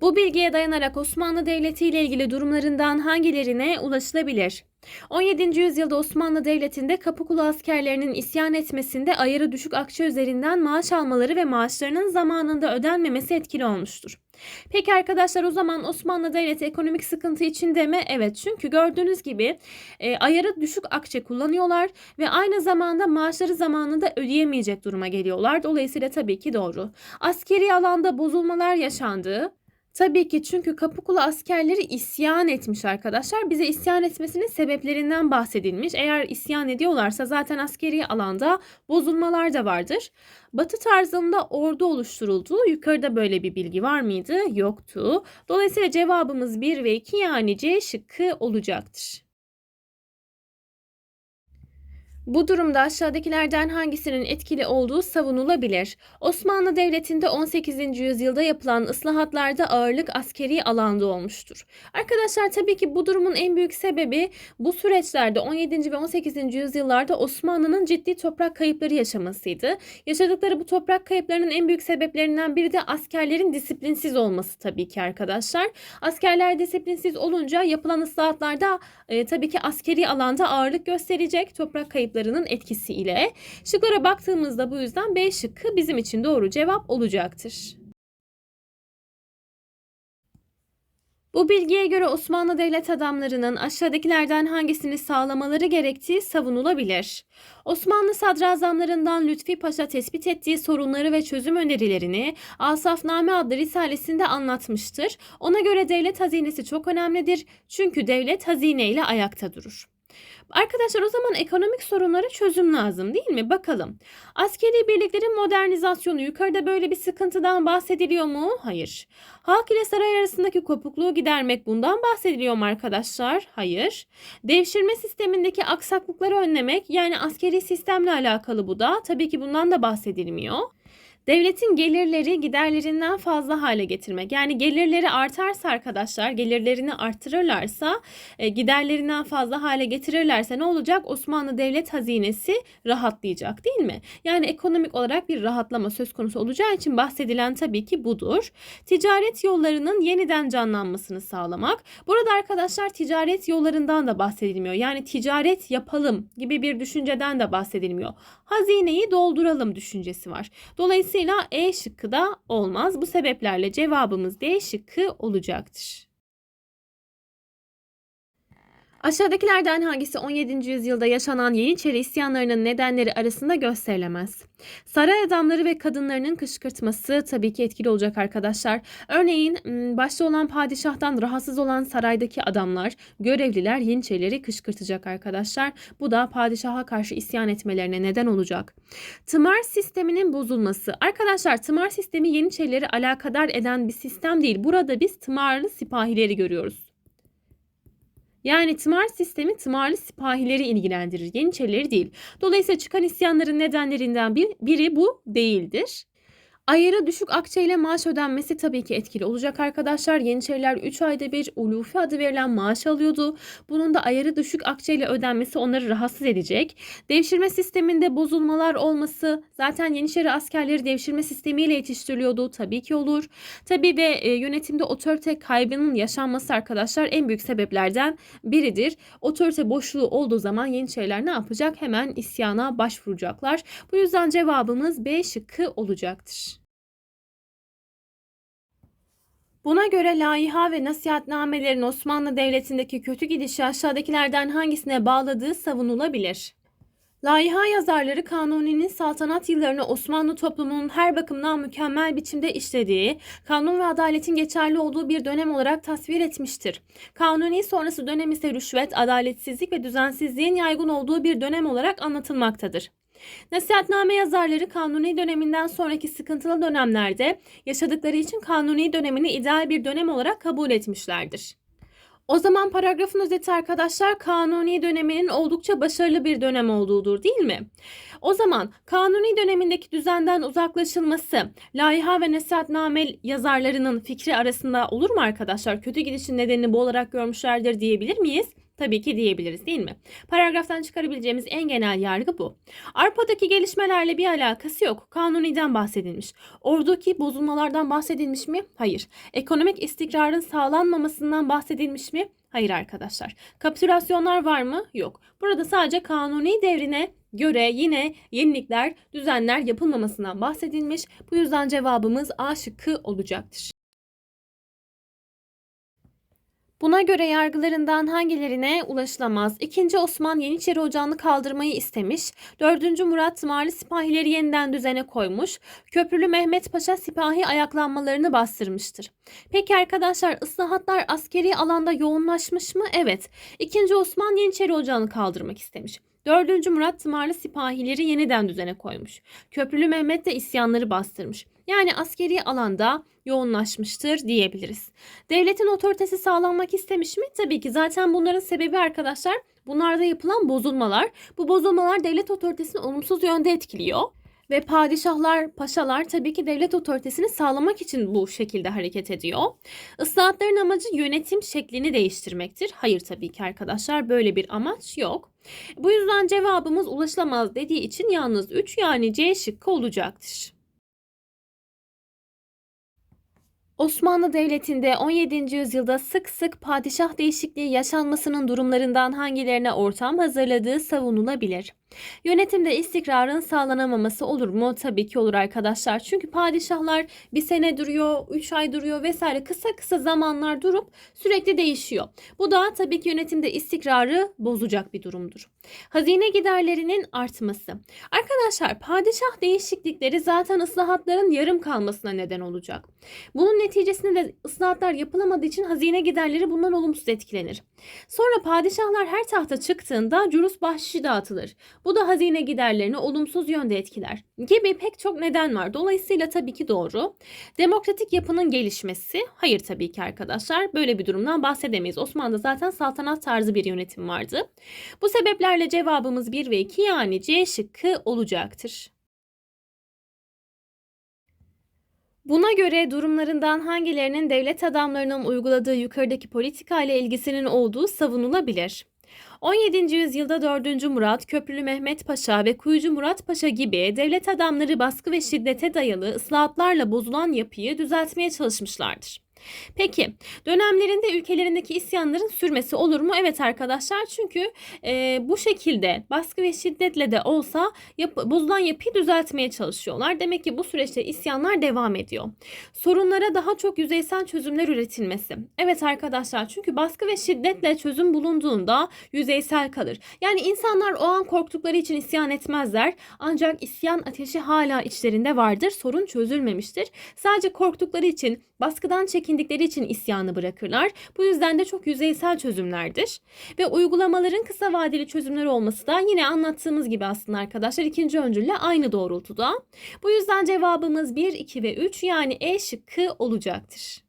Bu bilgiye dayanarak Osmanlı Devleti ile ilgili durumlarından hangilerine ulaşılabilir? 17. yüzyılda Osmanlı Devleti'nde Kapıkulu askerlerinin isyan etmesinde ayarı düşük akçe üzerinden maaş almaları ve maaşlarının zamanında ödenmemesi etkili olmuştur. Peki arkadaşlar o zaman Osmanlı Devleti ekonomik sıkıntı içinde mi? Evet çünkü gördüğünüz gibi e, ayarı düşük akçe kullanıyorlar ve aynı zamanda maaşları zamanında ödeyemeyecek duruma geliyorlar. Dolayısıyla tabii ki doğru. Askeri alanda bozulmalar yaşandı. Tabii ki çünkü Kapıkulu askerleri isyan etmiş arkadaşlar. Bize isyan etmesinin sebeplerinden bahsedilmiş. Eğer isyan ediyorlarsa zaten askeri alanda bozulmalar da vardır. Batı tarzında ordu oluşturuldu. Yukarıda böyle bir bilgi var mıydı? Yoktu. Dolayısıyla cevabımız 1 ve 2 yani C şıkkı olacaktır. Bu durumda aşağıdakilerden hangisinin etkili olduğu savunulabilir. Osmanlı Devleti'nde 18. yüzyılda yapılan ıslahatlarda ağırlık askeri alanda olmuştur. Arkadaşlar tabii ki bu durumun en büyük sebebi bu süreçlerde 17. ve 18. yüzyıllarda Osmanlı'nın ciddi toprak kayıpları yaşamasıydı. Yaşadıkları bu toprak kayıplarının en büyük sebeplerinden biri de askerlerin disiplinsiz olması tabii ki arkadaşlar. Askerler disiplinsiz olunca yapılan ıslahatlarda e, tabii ki askeri alanda ağırlık gösterecek toprak kayıplarının etkisiyle. Şıklara baktığımızda bu yüzden B şıkkı bizim için doğru cevap olacaktır. Bu bilgiye göre Osmanlı devlet adamlarının aşağıdakilerden hangisini sağlamaları gerektiği savunulabilir. Osmanlı sadrazamlarından Lütfi Paşa tespit ettiği sorunları ve çözüm önerilerini Asafname adlı risalesinde anlatmıştır. Ona göre devlet hazinesi çok önemlidir çünkü devlet hazineyle ayakta durur. Arkadaşlar o zaman ekonomik sorunlara çözüm lazım değil mi? Bakalım. Askeri birliklerin modernizasyonu yukarıda böyle bir sıkıntıdan bahsediliyor mu? Hayır. Halk ile saray arasındaki kopukluğu gidermek bundan bahsediliyor mu arkadaşlar? Hayır. Devşirme sistemindeki aksaklıkları önlemek yani askeri sistemle alakalı bu da tabii ki bundan da bahsedilmiyor. Devletin gelirleri giderlerinden fazla hale getirmek. Yani gelirleri artarsa arkadaşlar, gelirlerini arttırırlarsa, e, giderlerinden fazla hale getirirlerse ne olacak? Osmanlı devlet hazinesi rahatlayacak değil mi? Yani ekonomik olarak bir rahatlama söz konusu olacağı için bahsedilen tabii ki budur. Ticaret yollarının yeniden canlanmasını sağlamak. Burada arkadaşlar ticaret yollarından da bahsedilmiyor. Yani ticaret yapalım gibi bir düşünceden de bahsedilmiyor. Hazineyi dolduralım düşüncesi var. Dolayısıyla E şıkkı da olmaz. Bu sebeplerle cevabımız D şıkkı olacaktır. Aşağıdakilerden hangisi 17. yüzyılda yaşanan Yeniçeri isyanlarının nedenleri arasında gösterilemez? Saray adamları ve kadınlarının kışkırtması tabii ki etkili olacak arkadaşlar. Örneğin başta olan padişahtan rahatsız olan saraydaki adamlar, görevliler Yeniçerileri kışkırtacak arkadaşlar. Bu da padişaha karşı isyan etmelerine neden olacak. Tımar sisteminin bozulması. Arkadaşlar tımar sistemi Yeniçerileri alakadar eden bir sistem değil. Burada biz tımarlı sipahileri görüyoruz. Yani tımar sistemi tımarlı sipahileri ilgilendirir, Yeniçerileri değil. Dolayısıyla çıkan isyanların nedenlerinden bir, biri bu değildir. Ayarı düşük akçe ile maaş ödenmesi tabii ki etkili olacak arkadaşlar. Yeniçeriler 3 ayda bir ulufi adı verilen maaş alıyordu. Bunun da ayarı düşük akçe ile ödenmesi onları rahatsız edecek. Devşirme sisteminde bozulmalar olması zaten Yeniçeri askerleri devşirme sistemiyle yetiştiriliyordu. Tabii ki olur. Tabii de e, yönetimde otorite kaybının yaşanması arkadaşlar en büyük sebeplerden biridir. Otorite boşluğu olduğu zaman Yeniçeriler ne yapacak? Hemen isyana başvuracaklar. Bu yüzden cevabımız B şıkkı olacaktır. Buna göre laiha ve nasihatnamelerin Osmanlı Devleti'ndeki kötü gidişi aşağıdakilerden hangisine bağladığı savunulabilir. Laiha yazarları Kanuni'nin saltanat yıllarını Osmanlı toplumunun her bakımdan mükemmel biçimde işlediği, kanun ve adaletin geçerli olduğu bir dönem olarak tasvir etmiştir. Kanuni sonrası dönem ise rüşvet, adaletsizlik ve düzensizliğin yaygın olduğu bir dönem olarak anlatılmaktadır. Nasihatname yazarları Kanuni döneminden sonraki sıkıntılı dönemlerde yaşadıkları için Kanuni dönemini ideal bir dönem olarak kabul etmişlerdir. O zaman paragrafın özeti arkadaşlar Kanuni döneminin oldukça başarılı bir dönem olduğudur değil mi? O zaman Kanuni dönemindeki düzenden uzaklaşılması laiha ve nasihatname yazarlarının fikri arasında olur mu arkadaşlar? Kötü gidişin nedenini bu olarak görmüşlerdir diyebilir miyiz? Tabii ki diyebiliriz değil mi? Paragraftan çıkarabileceğimiz en genel yargı bu. Arpa'daki gelişmelerle bir alakası yok. Kanuni'den bahsedilmiş. Oradaki bozulmalardan bahsedilmiş mi? Hayır. Ekonomik istikrarın sağlanmamasından bahsedilmiş mi? Hayır arkadaşlar. Kapitülasyonlar var mı? Yok. Burada sadece kanuni devrine göre yine yenilikler, düzenler yapılmamasından bahsedilmiş. Bu yüzden cevabımız A şıkkı olacaktır. Buna göre yargılarından hangilerine ulaşılamaz? 2. Osman Yeniçeri Ocağı'nı kaldırmayı istemiş. 4. Murat Tımarlı sipahileri yeniden düzene koymuş. Köprülü Mehmet Paşa sipahi ayaklanmalarını bastırmıştır. Peki arkadaşlar ıslahatlar askeri alanda yoğunlaşmış mı? Evet. 2. Osman Yeniçeri Ocağı'nı kaldırmak istemiş. 4. Murat Tımarlı sipahileri yeniden düzene koymuş. Köprülü Mehmet de isyanları bastırmış. Yani askeri alanda yoğunlaşmıştır diyebiliriz. Devletin otoritesi sağlanmak istemiş mi? Tabii ki zaten bunların sebebi arkadaşlar bunlarda yapılan bozulmalar. Bu bozulmalar devlet otoritesini olumsuz yönde etkiliyor. Ve padişahlar, paşalar tabii ki devlet otoritesini sağlamak için bu şekilde hareket ediyor. Islahatların amacı yönetim şeklini değiştirmektir. Hayır tabii ki arkadaşlar böyle bir amaç yok. Bu yüzden cevabımız ulaşılamaz dediği için yalnız 3 yani C şıkkı olacaktır. Osmanlı Devleti'nde 17. yüzyılda sık sık padişah değişikliği yaşanmasının durumlarından hangilerine ortam hazırladığı savunulabilir. Yönetimde istikrarın sağlanamaması olur mu? Tabii ki olur arkadaşlar. Çünkü padişahlar bir sene duruyor, üç ay duruyor vesaire kısa kısa zamanlar durup sürekli değişiyor. Bu da tabii ki yönetimde istikrarı bozacak bir durumdur. Hazine giderlerinin artması. Arkadaşlar padişah değişiklikleri zaten ıslahatların yarım kalmasına neden olacak. Bunun neticesinde de ıslahatlar yapılamadığı için hazine giderleri bundan olumsuz etkilenir. Sonra padişahlar her tahta çıktığında cürus bahşişi dağıtılır. Bu da hazine giderlerini olumsuz yönde etkiler. Gibi pek çok neden var. Dolayısıyla tabii ki doğru. Demokratik yapının gelişmesi. Hayır tabii ki arkadaşlar. Böyle bir durumdan bahsedemeyiz. Osmanlı'da zaten saltanat tarzı bir yönetim vardı. Bu sebeplerle cevabımız 1 ve 2 yani C şıkkı olacaktır. Buna göre durumlarından hangilerinin devlet adamlarının uyguladığı yukarıdaki politika ile ilgisinin olduğu savunulabilir. 17. yüzyılda 4. Murat, Köprülü Mehmet Paşa ve Kuyucu Murat Paşa gibi devlet adamları baskı ve şiddete dayalı ıslahatlarla bozulan yapıyı düzeltmeye çalışmışlardır. Peki dönemlerinde ülkelerindeki isyanların sürmesi olur mu? Evet arkadaşlar çünkü e, bu şekilde baskı ve şiddetle de olsa yap, bozulan yapıyı düzeltmeye çalışıyorlar. Demek ki bu süreçte isyanlar devam ediyor. Sorunlara daha çok yüzeysel çözümler üretilmesi. Evet arkadaşlar çünkü baskı ve şiddetle çözüm bulunduğunda yüzeysel kalır. Yani insanlar o an korktukları için isyan etmezler. Ancak isyan ateşi hala içlerinde vardır. Sorun çözülmemiştir. Sadece korktukları için baskıdan çekindikleri için isyanı bırakırlar. Bu yüzden de çok yüzeysel çözümlerdir. Ve uygulamaların kısa vadeli çözümler olması da yine anlattığımız gibi aslında arkadaşlar ikinci öncülle aynı doğrultuda. Bu yüzden cevabımız 1, 2 ve 3 yani E şıkkı olacaktır.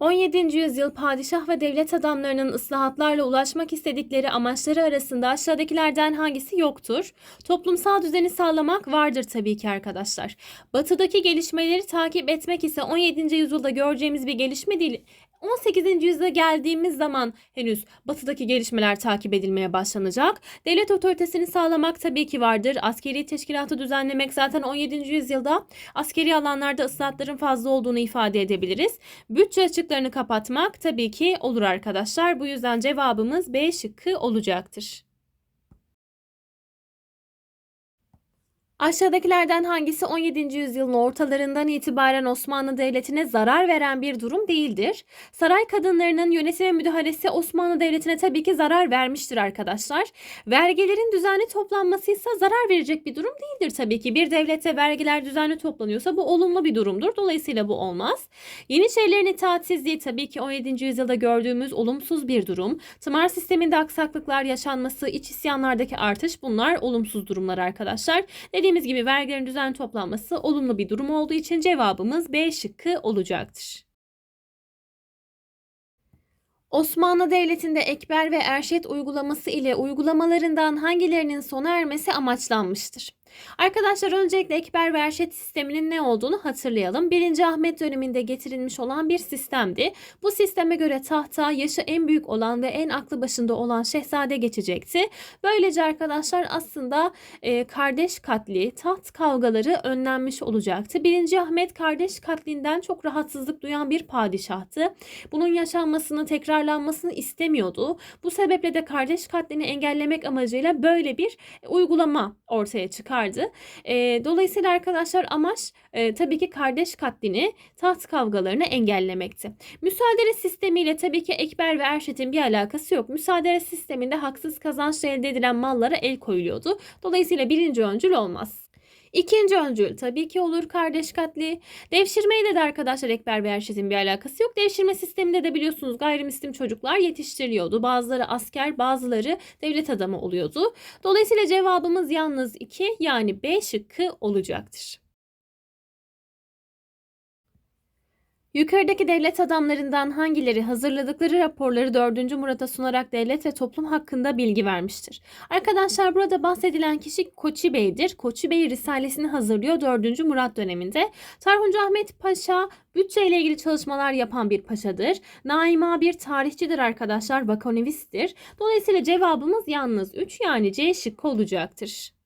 17. yüzyıl padişah ve devlet adamlarının ıslahatlarla ulaşmak istedikleri amaçları arasında aşağıdakilerden hangisi yoktur? Toplumsal düzeni sağlamak vardır tabii ki arkadaşlar. Batıdaki gelişmeleri takip etmek ise 17. yüzyılda göreceğimiz bir gelişme değil. 18. yüzyıla geldiğimiz zaman henüz batıdaki gelişmeler takip edilmeye başlanacak. Devlet otoritesini sağlamak tabii ki vardır. Askeri teşkilatı düzenlemek zaten 17. yüzyılda askeri alanlarda ıslahatların fazla olduğunu ifade edebiliriz. Bütçe açıklarını kapatmak tabii ki olur arkadaşlar. Bu yüzden cevabımız B şıkkı olacaktır. Aşağıdakilerden hangisi 17. yüzyılın ortalarından itibaren Osmanlı Devleti'ne zarar veren bir durum değildir? Saray kadınlarının yönetime müdahalesi Osmanlı Devleti'ne tabii ki zarar vermiştir arkadaşlar. Vergilerin düzenli toplanması ise zarar verecek bir durum değildir tabii ki. Bir devlette vergiler düzenli toplanıyorsa bu olumlu bir durumdur. Dolayısıyla bu olmaz. Yeniçerilerin itaatsizliği tabii ki 17. yüzyılda gördüğümüz olumsuz bir durum. Tımar sisteminde aksaklıklar yaşanması, iç isyanlardaki artış bunlar olumsuz durumlar arkadaşlar. Dediğim Dediğimiz gibi vergilerin düzenli toplanması olumlu bir durum olduğu için cevabımız B şıkkı olacaktır. Osmanlı Devleti'nde ekber ve erşet uygulaması ile uygulamalarından hangilerinin sona ermesi amaçlanmıştır? Arkadaşlar öncelikle Ekber ve Erşet sisteminin ne olduğunu hatırlayalım. 1. Ahmet döneminde getirilmiş olan bir sistemdi. Bu sisteme göre tahta yaşı en büyük olan ve en aklı başında olan şehzade geçecekti. Böylece arkadaşlar aslında e, kardeş katli, taht kavgaları önlenmiş olacaktı. 1. Ahmet kardeş katlinden çok rahatsızlık duyan bir padişahtı. Bunun yaşanmasını, tekrarlanmasını istemiyordu. Bu sebeple de kardeş katlini engellemek amacıyla böyle bir uygulama ortaya çıkardı. E, dolayısıyla arkadaşlar amaç e, tabii ki kardeş katlini, taht kavgalarını engellemekti. Müsaade sistemiyle tabii ki Ekber ve Erşet'in bir alakası yok. Müsaade sisteminde haksız kazançla elde edilen mallara el koyuluyordu. Dolayısıyla birinci öncül olmaz. İkinci öncül tabii ki olur kardeş katli. Devşirmeyle de arkadaşlar Ekber ve Erşet'in bir alakası yok. Devşirme sisteminde de biliyorsunuz gayrimüslim çocuklar yetiştiriliyordu. Bazıları asker bazıları devlet adamı oluyordu. Dolayısıyla cevabımız yalnız 2 yani B şıkkı olacaktır. Yukarıdaki devlet adamlarından hangileri hazırladıkları raporları 4. Murat'a sunarak devlet ve toplum hakkında bilgi vermiştir? Arkadaşlar burada bahsedilen kişi Koçi Bey'dir. Koçi Bey Risalesini hazırlıyor 4. Murat döneminde. Tarhuncu Ahmet Paşa bütçe ile ilgili çalışmalar yapan bir paşadır. Naima bir tarihçidir arkadaşlar, vakonivisttir. Dolayısıyla cevabımız yalnız 3 yani C şıkkı olacaktır.